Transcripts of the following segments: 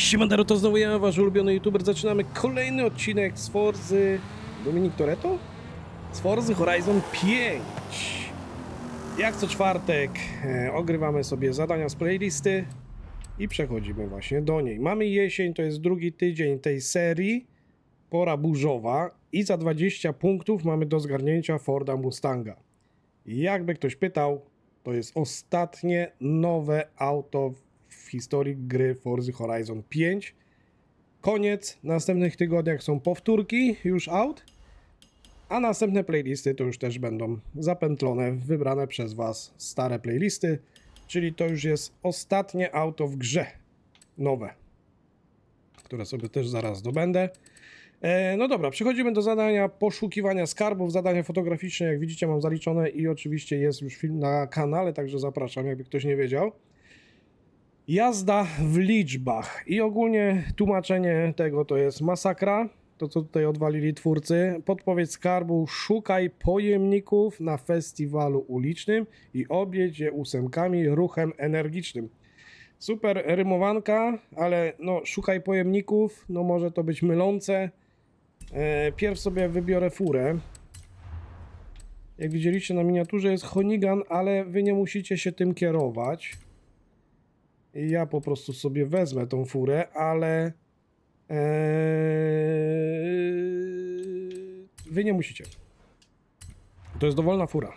Siemandero, to znowu ja, wasz ulubiony youtuber. Zaczynamy kolejny odcinek z Forzy... Dominik Toretto? Z Forzy Horizon 5. Jak co czwartek e, ogrywamy sobie zadania z playlisty i przechodzimy właśnie do niej. Mamy jesień, to jest drugi tydzień tej serii, pora burzowa i za 20 punktów mamy do zgarnięcia Forda Mustanga. Jakby ktoś pytał, to jest ostatnie nowe auto historii gry Forza Horizon 5. Koniec. W następnych tygodniach są powtórki już out, a następne playlisty to już też będą zapętlone, wybrane przez Was stare playlisty, czyli to już jest ostatnie auto w grze. Nowe, które sobie też zaraz zdobędę. E, no dobra, przechodzimy do zadania poszukiwania skarbów, zadania fotograficzne, jak widzicie mam zaliczone i oczywiście jest już film na kanale, także zapraszam, jakby ktoś nie wiedział. Jazda w liczbach i ogólnie tłumaczenie tego to jest masakra, to co tutaj odwalili twórcy. Podpowiedź skarbu, szukaj pojemników na festiwalu ulicznym i objedź je ósemkami ruchem energicznym. Super rymowanka, ale no szukaj pojemników, no może to być mylące. E, pierw sobie wybiorę furę. Jak widzieliście na miniaturze jest Honigan, ale wy nie musicie się tym kierować. Ja po prostu sobie wezmę tą furę, ale eee, wy nie musicie. To jest dowolna fura.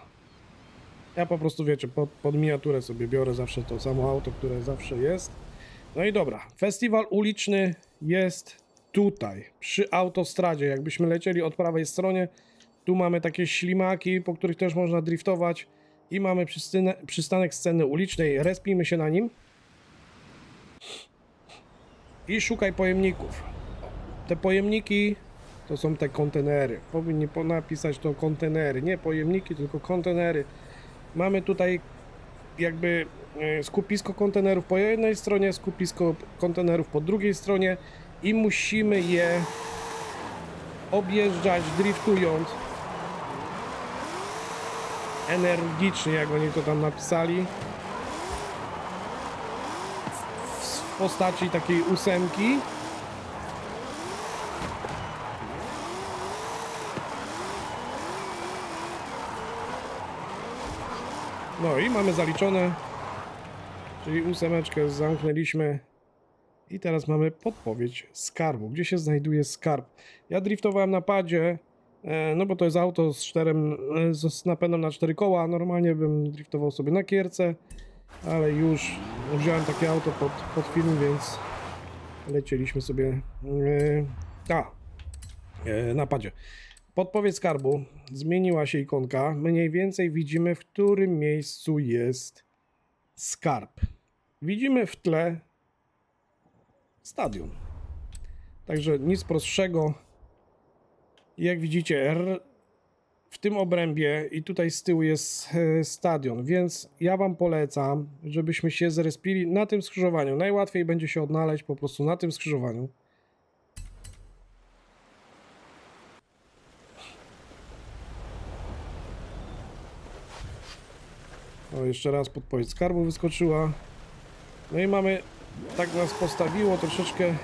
Ja po prostu, wiecie, pod, pod miniaturę sobie biorę zawsze to samo auto, które zawsze jest. No i dobra, festiwal uliczny jest tutaj, przy autostradzie. Jakbyśmy lecieli od prawej stronie, tu mamy takie ślimaki, po których też można driftować. I mamy przystanek sceny ulicznej. Respimy się na nim. I szukaj pojemników. Te pojemniki to są te kontenery. Powinni po- napisać to kontenery. Nie pojemniki, tylko kontenery. Mamy tutaj jakby e, skupisko kontenerów po jednej stronie, skupisko kontenerów po drugiej stronie i musimy je objeżdżać driftując energicznie, jak oni to tam napisali. w postaci takiej ósemki. No i mamy zaliczone, czyli ósemeczkę zamknęliśmy. I teraz mamy podpowiedź skarbu. Gdzie się znajduje skarb? Ja driftowałem na padzie, e, no bo to jest auto z, czterem, e, z napędem na cztery koła. Normalnie bym driftował sobie na kierce, ale już wziąłem takie auto pod, pod film, więc lecieliśmy sobie e, a, e, na padzie. Podpowiedź skarbu. Zmieniła się ikonka. Mniej więcej widzimy, w którym miejscu jest skarb. Widzimy w tle stadion. Także nic prostszego. Jak widzicie, R w tym obrębie i tutaj z tyłu jest e, stadion, więc ja wam polecam, żebyśmy się zrespili na tym skrzyżowaniu. Najłatwiej będzie się odnaleźć po prostu na tym skrzyżowaniu. O, jeszcze raz podpowiedź skarbu wyskoczyła. No i mamy, tak nas postawiło troszeczkę e,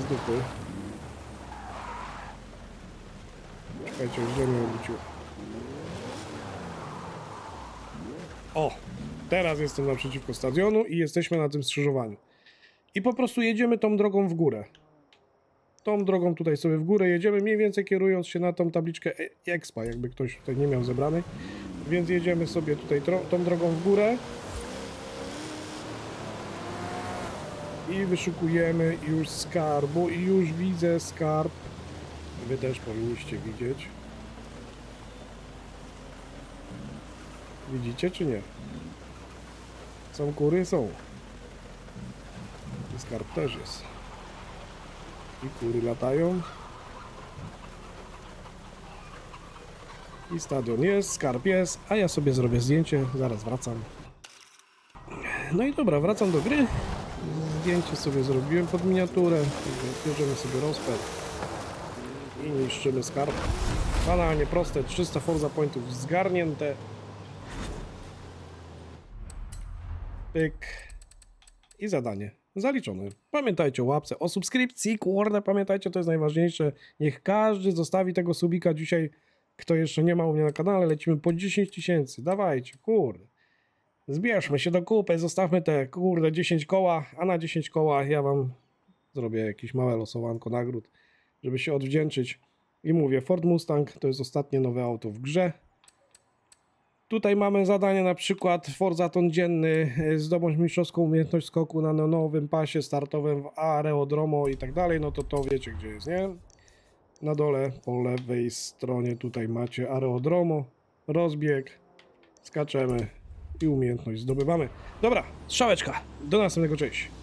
z dupy. Czekajcie, już ziemię obróciło. O! Teraz jestem naprzeciwko stadionu i jesteśmy na tym skrzyżowaniu. I po prostu jedziemy tą drogą w górę. Tą drogą tutaj sobie w górę jedziemy, mniej więcej kierując się na tą tabliczkę E- Expa, jakby ktoś tutaj nie miał zebranej. Więc jedziemy sobie tutaj tą drogą w górę. I wyszukujemy już skarbu i już widzę skarb. Wy też powinniście widzieć. Widzicie czy nie? Są kury? Są. I skarb też jest. I kury latają. I stadion jest, skarb jest, a ja sobie zrobię zdjęcie, zaraz wracam. No i dobra, wracam do gry. Zdjęcie sobie zrobiłem pod miniaturę. Bierzemy sobie rozpęd i niszczymy skarb. Banalnie proste, 300 Forza Pointów zgarnięte. Pyk. I zadanie zaliczone. Pamiętajcie o łapce, o subskrypcji, kurde, pamiętajcie, to jest najważniejsze. Niech każdy zostawi tego subika dzisiaj, kto jeszcze nie ma u mnie na kanale, lecimy po 10 tysięcy, dawajcie, kurde. Zbierzmy się do kupy, zostawmy te, kurde, 10 koła, a na 10 koła ja wam zrobię jakieś małe losowanko nagród, żeby się odwdzięczyć. I mówię, Ford Mustang to jest ostatnie nowe auto w grze. Tutaj mamy zadanie na przykład Forzaton dzienny, e, zdobądź mistrzowską umiejętność skoku na nowym pasie startowym w Aerodromo i tak dalej, no to to wiecie gdzie jest, nie? Na dole po lewej stronie tutaj macie Aerodromo, rozbieg, skaczemy i umiejętność zdobywamy. Dobra, strzałeczka, do następnego, cześć.